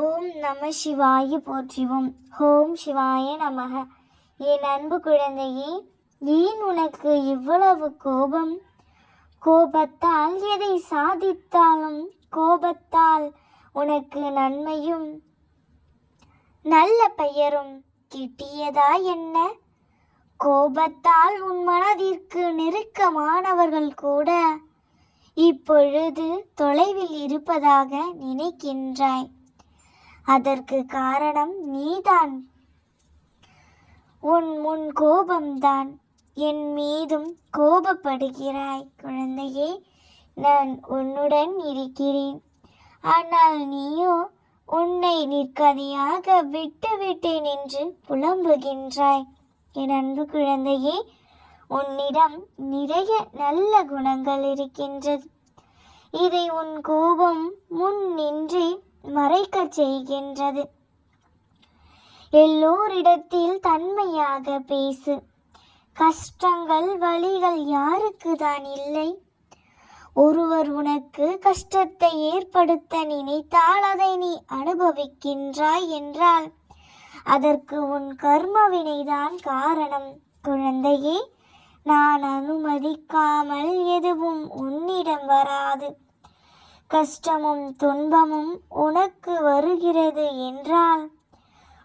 ஓம் நம சிவாய போற்றிவோம். ஓம் சிவாய நமக. என் அன்பு குழந்தையே ஏன் உனக்கு இவ்வளவு கோபம்? கோபத்தால் எதை சாதித்தாலும் கோபத்தால் உனக்கு நன்மையும் நல்ல பெயரும் கிட்டியதா என்ன? கோபத்தால் உன் மனதிற்கு நெருக்கமானவர்கள் கூட இப்பொழுது தொலைவில் இருப்பதாக நினைக்கின்றாய். அதற்கு காரணம் நீதான். உன் முன் கோபம்தான். என் மீதும் கோபப்படுகிறாய் குழந்தையே. நான் உன்னுடன் இருக்கிறேன். ஆனால் நீயோ உன்னை நிற்கதையாக விட்டுவிட்டேன் என்று புலம்புகின்றாய். என் அன்பு குழந்தையே உன்னிடம் நிறைய நல்ல குணங்கள் இருக்கின்றது. இதை உன் கோபம் முன் நின்றே மறைக்கச் செய்கின்றது எல்லோரிடத்தில் தன்மையாக பேசு. கஷ்டங்கள் வழிகள் யாருக்கு தான் இல்லை? ஒருவர் உனக்கு கஷ்டத்தை ஏற்படுத்த நினைத்தால் அதை நீ அனுபவிக்கின்றாய் என்றால் அதற்கு உன் கர்மவினைதான் காரணம். குழந்தையே நான் அனுமதிக்காமல் எதுவும் உன்னிடம் வராது. கஷ்டமும் துன்பமும் உனக்கு வருகிறது என்றால்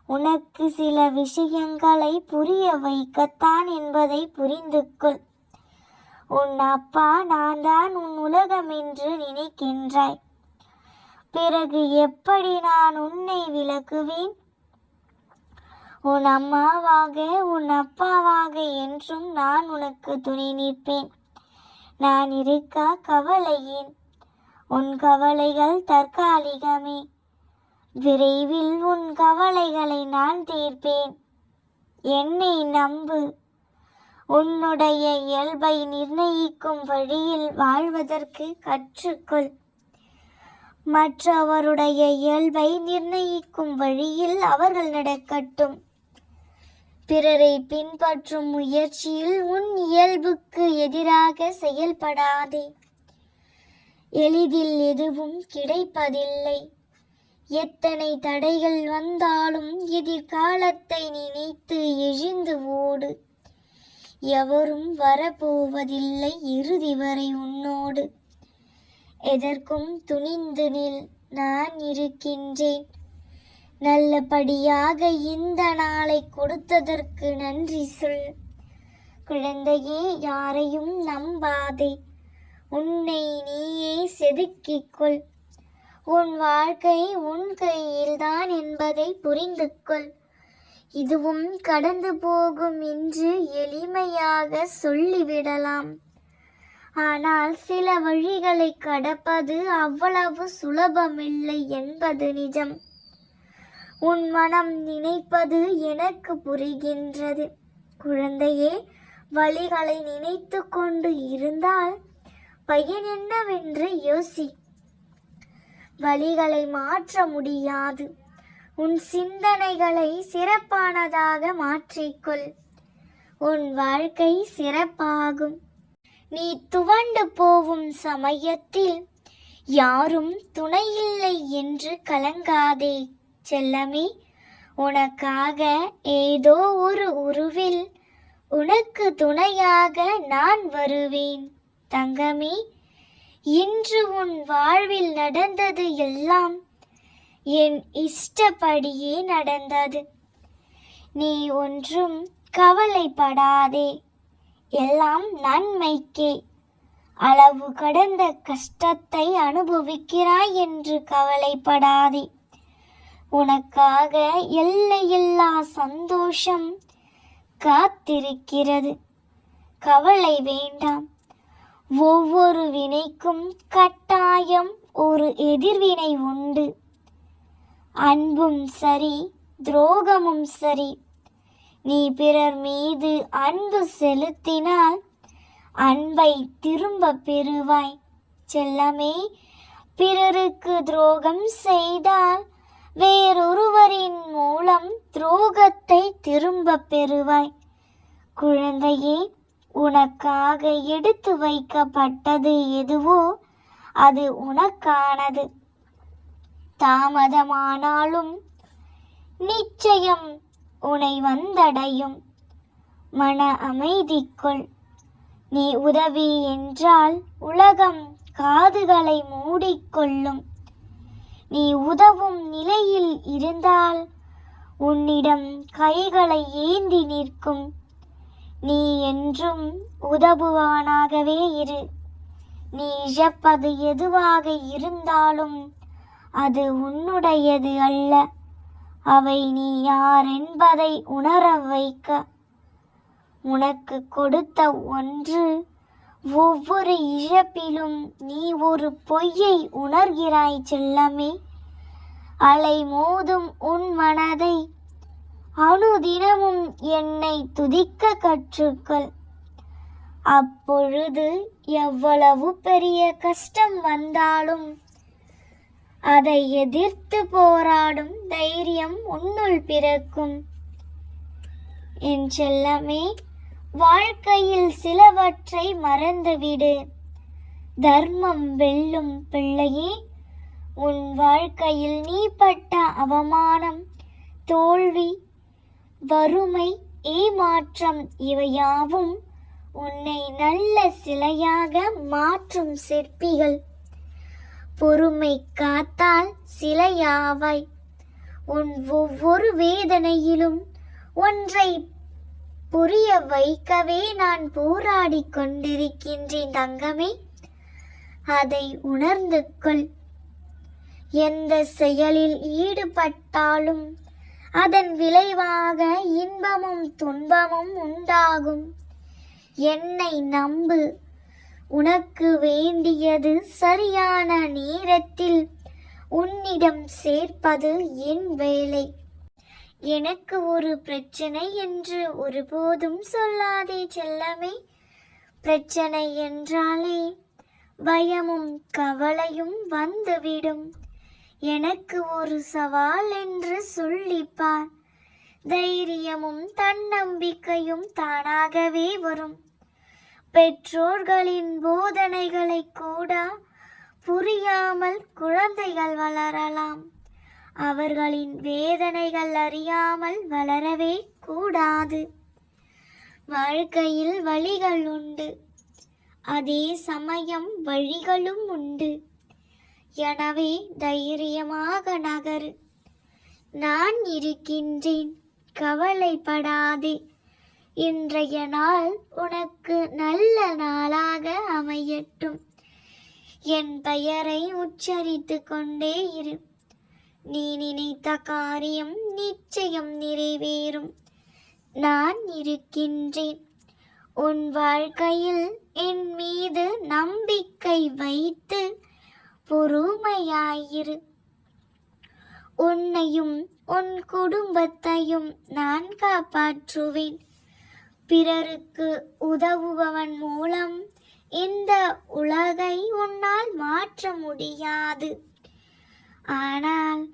உனக்கு சில விஷயங்களை புரிய வைக்கத்தான் என்பதை புரிந்து கொள் உன் அப்பா நான் தான் உன் உலகம் என்று நினைக்கின்றாய். பிறகு எப்படி நான் உன்னை விளக்குவேன்? உன் அம்மாவாக உன் அப்பாவாக என்றும் நான் உனக்கு துணை நிற்பேன். நான் இருக்க கவலையேன். உன் கவலைகள் தற்காலிகமே. விரைவில் உன் கவலைகளை நான் தீர்ப்பேன். என்னை நம்பு. உன்னுடைய இயல்பை நிர்ணயிக்கும் வழியில் வாழ்வதற்கு கற்றுக்கொள். மற்றவருடைய இயல்பை நிர்ணயிக்கும் வழியில் அவர்கள் நடக்கட்டும். பிறரை பின்பற்றும் முயற்சியில் உன் இயல்புக்கு எதிராக செயல்படாதே. எளிதில் எதுவும் கிடைப்பதில்லை. எத்தனை தடைகள் வந்தாலும் எதிர்காலத்தை நினைத்து எழுந்து ஓடு. எவரும் வரப்போவதில்லை இறுதி வரை உன்னோடு. எதற்கும் துணிந்து நில் நான் இருக்கின்றேன். நல்லபடியாக இந்த நாளை கொடுத்ததற்கு நன்றி சொல். குழந்தையே யாரையும் நம்பாதே. உன்னை நீயே செதுக்கிக் கொள் உன் வாழ்க்கை உன் கையில்தான் என்பதை புரிந்து கொள் இதுவும் கடந்து போகும் என்று எளிமையாக சொல்லிவிடலாம். ஆனால் சில வழிகளை கடப்பது அவ்வளவு சுலபமில்லை என்பது நிஜம். உன் மனம் நினைப்பது எனக்கு புரிகின்றது. குழந்தையே வழிகளை நினைத்து கொண்டு இருந்தால் பயன் என்னவென்று யோசி. வழிகளை மாற்ற முடியாது. உன் சிந்தனைகளை சிறப்பானதாக மாற்றிக்கொள். உன் வாழ்க்கை சிறப்பாகும். நீ துவண்டு போகும் சமயத்தில் யாரும் துணையில்லை என்று கலங்காதே. செல்லமே உனக்காக ஏதோ ஒரு உருவில் உனக்கு துணையாக நான் வருவேன். தங்கமே இன்று உன் வாழ்வில் நடந்தது எல்லாம் என் இஷ்டப்படியே நடந்தது. நீ ஒன்றும் கவலைப்படாதே எல்லாம் நன்மைக்கே. அளவு கடந்த கஷ்டத்தை அனுபவிக்கிறாய் என்று கவலைப்படாதே. உனக்காக எல்லையில்லா சந்தோஷம் காத்திருக்கிறது. கவலை வேண்டாம். ஒவ்வொரு வினைக்கும் கட்டாயம் ஒரு எதிர்வினை உண்டு. அன்பும் சரி துரோகமும் சரி. நீ பிறர் மீது அன்பு செலுத்தினால் அன்பை திரும்ப பெறுவாய். செல்லமே பிறருக்கு துரோகம் செய்தால் வேறொருவரின் மூலம் துரோகத்தை திரும்ப பெறுவாய். குழந்தையே உனக்காக எடுத்து வைக்கப்பட்டது எதுவோ அது உனக்கானது. தாமதமானாலும் நிச்சயம் உனை வந்தடையும். மன அமைதிக்குள் நீ உதவி என்றால் உலகம் காதுகளை மூடிக்கொள்ளும். நீ உதவும் நிலையில் இருந்தால் உன்னிடம் கைகளை ஏந்தி நிற்கும். நீ என்றும் உதவுபவனாகவே இரு. நீ இழப்பது எதுவாக இருந்தாலும் அது உன்னுடையது அல்ல. அவை நீ யார் என்பதை உணர வைக்க. உனக்கு கொடுத்த ஒன்று ஒவ்வொரு இழப்பிலும் நீ ஒரு பொய்யை உணர்கிறாய் செல்லமே. அலை மோதும் உன் மனதை அனுதினமும் என்னை துதிக்க கற்றுக்கொள். அப்பொழுது எவ்வளவு பெரிய கஷ்டம் வந்தாலும் அதை எதிர்த்து போராடும் தைரியம் உன்னுள் பிறக்கும். என் செல்லமே வாழ்க்கையில் சிலவற்றை மறந்துவிடு. தர்மம் வெல்லும் பிள்ளையே உன் வாழ்க்கையில் நீ பட்ட அவமானம் தோல்வி வறுமை ஏமாற்றம் இவையாவும் உன்னை நல்ல சிலையாக மாற்றும் சிற்பிகள். பொறுமை காத்தால் சிலையாவாய். உன் ஒவ்வொரு வேதனையிலும் ஒன்றை புரிய வைக்கவே நான் போராடி கொண்டிருக்கின்றேன் தங்கமே. அதை உணர்ந்து கொள். எந்த செயலில் ஈடுபட்டாலும் அதன் விளைவாக இன்பமும் துன்பமும் உண்டாகும். என்னை நம்பு. உனக்கு வேண்டியது சரியான நேரத்தில் உன்னிடம் சேர்ப்பது என் வேலை. எனக்கு ஒரு பிரச்சனை என்று ஒருபோதும் சொல்லாதே செல்லமே. பிரச்சனை என்றாலே பயமும் கவலையும் வந்துவிடும். எனக்கு ஒரு சவால் என்று சொல்லிப்பார். தைரியமும் தன்னம்பிக்கையும் தானாகவே வரும். பெற்றோர்களின் போதனைகளை கூட புரியாமல் குழந்தைகள் வளரலாம். அவர்களின் வேதனைகள் அறியாமல் வளரவே கூடாது. வாழ்க்கையில் வழிகள் உண்டு. அதே சமயம் வழிகளும் உண்டு. எனவே தைரியமாக நகரு. நான் இருக்கின்றேன் கவலைப்படாதே. இன்றைய நாள் உனக்கு நல்ல நாளாக அமையட்டும். என் பெயரை உச்சரித்து கொண்டே இரு. நீ நினைத்த காரியம் நிச்சயம் நிறைவேறும். நான் இருக்கின்றேன். உன் வாழ்க்கையில் என் மீது நம்பிக்கை வைத்து பொறுமையாயிரு. உன்னையும் உன் குடும்பத்தையும் நான் காப்பாற்றுவேன். பிறருக்கு உதவுபவன் மூலம் இந்த உலகை உன்னால் மாற்ற முடியாது. ஆனால்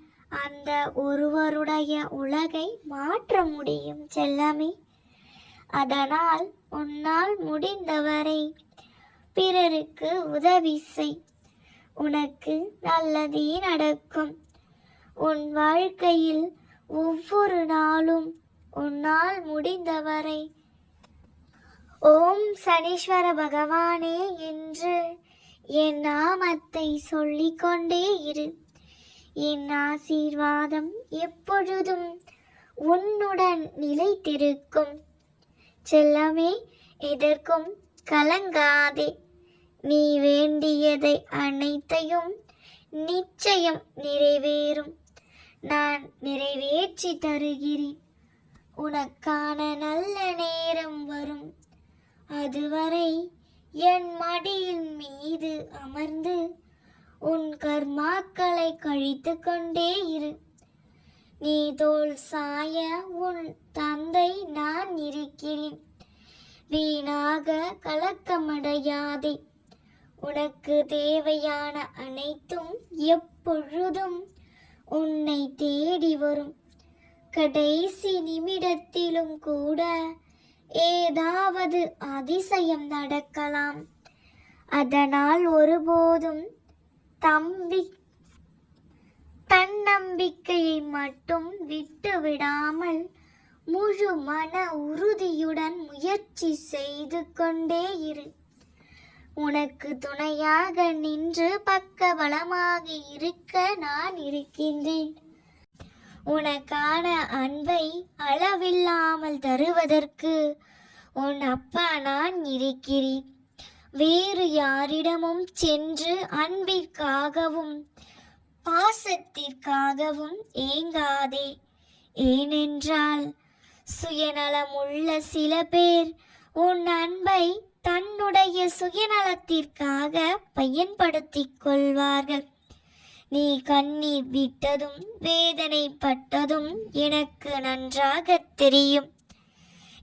அந்த ஒருவருடைய உலகை மாற்ற முடியும் செல்லமே. அதனால் உன்னால் முடிந்தவரை பிறருக்கு உதவி செய். உனக்கு நல்லதே நடக்கும். உன் வாழ்க்கையில் ஒவ்வொரு நாளும் உன்னால் முடிந்தவரை. ஓம் சனீஸ்வர பகவானே என்று என் நாமத்தை சொல்லிக்கொண்டே இரு. என் ஆசீர்வாதம் எப்பொழுதும் உன்னுடன் நிலைத்திருக்கும். செல்லமே எதற்கும் கலங்காதே. நீ வேண்டியதை அனைத்தையும் நிச்சயம் நிறைவேறும். நான் நிறைவேற்றி தருகிறேன். உனக்கான நல்ல நேரம் வரும். அதுவரை என் மடியின் மீது அமர்ந்து உன் கர்மாக்களை கழித்து கொண்டே இரு. நீ தோல் சாய உன் தந்தை நான் இருக்கிறேன். வீணாக கலக்கமடையாதே. உனக்கு தேவையான அனைத்தும் எப்பொழுதும் உன்னை தேடி வரும். கடைசி நிமிடத்திலும் கூட ஏதாவது அதிசயம் நடக்கலாம். அதனால் ஒருபோதும் தம்பி தன்னம்பிக்கையை மட்டும் விட்டு விடாமல் முழு மன உறுதியுடன் முயற்சி செய்து கொண்டே இரு. உனக்கு துணையாக நின்று பக்க பலமாக இருக்க நான் இருக்கின்றேன். உனக்கான அன்பை அளவில்லாமல் தருவதற்கு உன் அப்பா நான் இருக்கிறேன். வேறு யாரிடமும் சென்று அன்பிற்காகவும் பாசத்திற்காகவும் ஏங்காதே. ஏனென்றால் சுயநலமுள்ள சில பேர் உன் அன்பை தன்னுடைய சுயநலத்திற்காக பயன்படுத்திக் கொள்வார்கள். நீ கண்ணீர் விட்டதும் வேதனைப்பட்டதும் எனக்கு நன்றாக தெரியும்.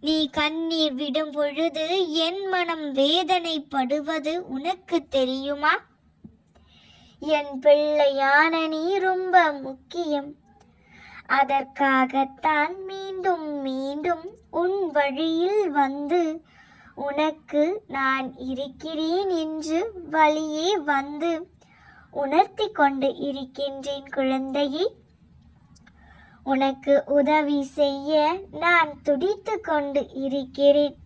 நீ கண்ணீர் விடும் பொழுது என் மனம் வேதனைப்படுவது உனக்கு தெரியுமா? என் பிள்ளையான நீ ரொம்ப முக்கியம். அதற்காகத்தான் மீண்டும் மீண்டும் உன் வழியில் வந்து உனக்கு நான் இருக்கிறேன் என்று வழியே வந்து உணர்த்தி கொண்டு இருக்கின்றேன் குழந்தையே. உனக்கு உதவி செய்ய நான் துடித்து கொண்டு இருக்கிறேன்.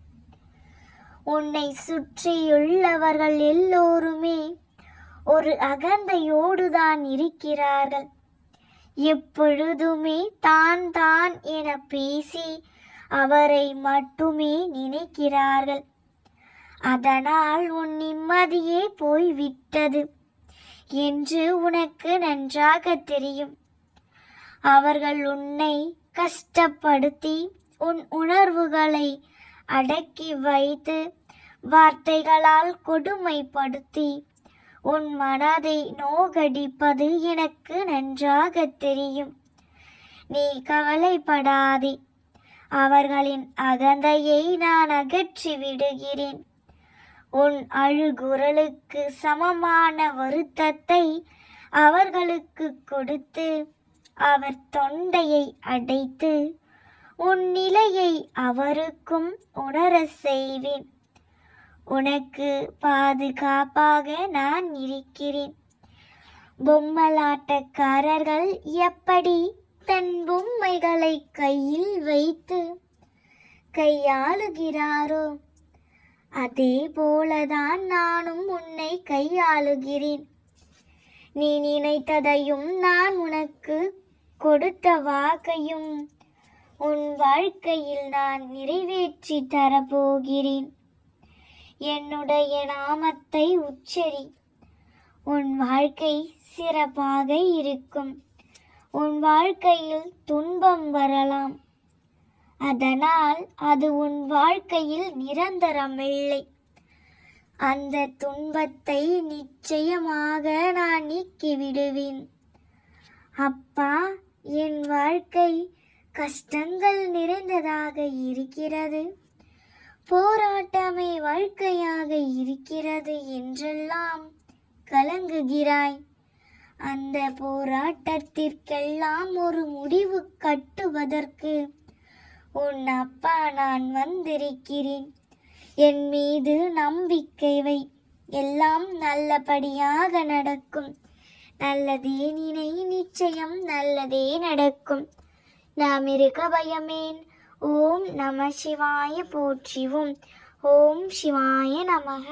உன்னை சுற்றியுள்ளவர்கள் எல்லோருமே ஒரு அகந்தையோடு தான் இருக்கிறார்கள். எப்பொழுதுமே தான் தான் என பேசி அவரை மட்டுமே நினைக்கிறார்கள். அதனால் உன் நிம்மதியே போய்விட்டது என்று உனக்கு நன்றாக தெரியும். அவர்கள் உன்னை கஷ்டப்படுத்தி உன் உணர்வுகளை அடக்கி வைத்து வார்த்தைகளால் கொடுமைப்படுத்தி உன் மனதை நோகடிப்பது எனக்கு நன்றாக தெரியும். நீ கவலைப்படாதே. அவர்களின் அகந்தையை நான் அகற்றி விடுகிறேன் உன் அழுகுரலுக்கு சமமான வருத்தத்தை அவர்களுக்கு கொடுத்து அவர் தொண்டையை அடைத்து உன் நிலையை அவருக்கும் உணரச் செய்வேன். உனக்கு பாதுகாப்பாக நான் இருக்கிறேன். பொம்மலாட்டக்காரர்கள் எப்படி தன் பொம்மைகளை கையில் வைத்து கையாளுகிறாரோ? அதே போலதான் நானும் உன்னை கையாளுகிறேன். நீ நினைத்ததையும் நான் உனக்கு கொடுத்த வாக்கையும் உன் வாழ்க்கையில் நான் நிறைவேற்றி தரப்போகிறேன். என்னுடைய நாமத்தை உச்சரி. உன் வாழ்க்கை சிறப்பாக இருக்கும். உன் வாழ்க்கையில் துன்பம் வரலாம். அதனால் அது உன் வாழ்க்கையில் நிரந்தரமில்லை. அந்த துன்பத்தை நிச்சயமாக நான் நீக்கிவிடுவேன். அப்பா என் வாழ்க்கை கஷ்டங்கள் நிறைந்ததாக இருக்கிறது. போராட்டமே வாழ்க்கையாக இருக்கிறது என்றெல்லாம் கலங்குகிறாய். அந்த போராட்டத்திற்கெல்லாம் ஒரு முடிவு கட்டுவதற்கு. உன் அப்பா நான் வந்திருக்கிறேன். என் மீது நம்பிக்கை வை. எல்லாம் நல்லபடியாக நடக்கும். நல்லதே நினை நிச்சயம் நல்லதே நடக்கும். நாம் இருக்க பயமேன். ஓம் நம சிவாய போற்றிவோம். ஓம் சிவாய நமக.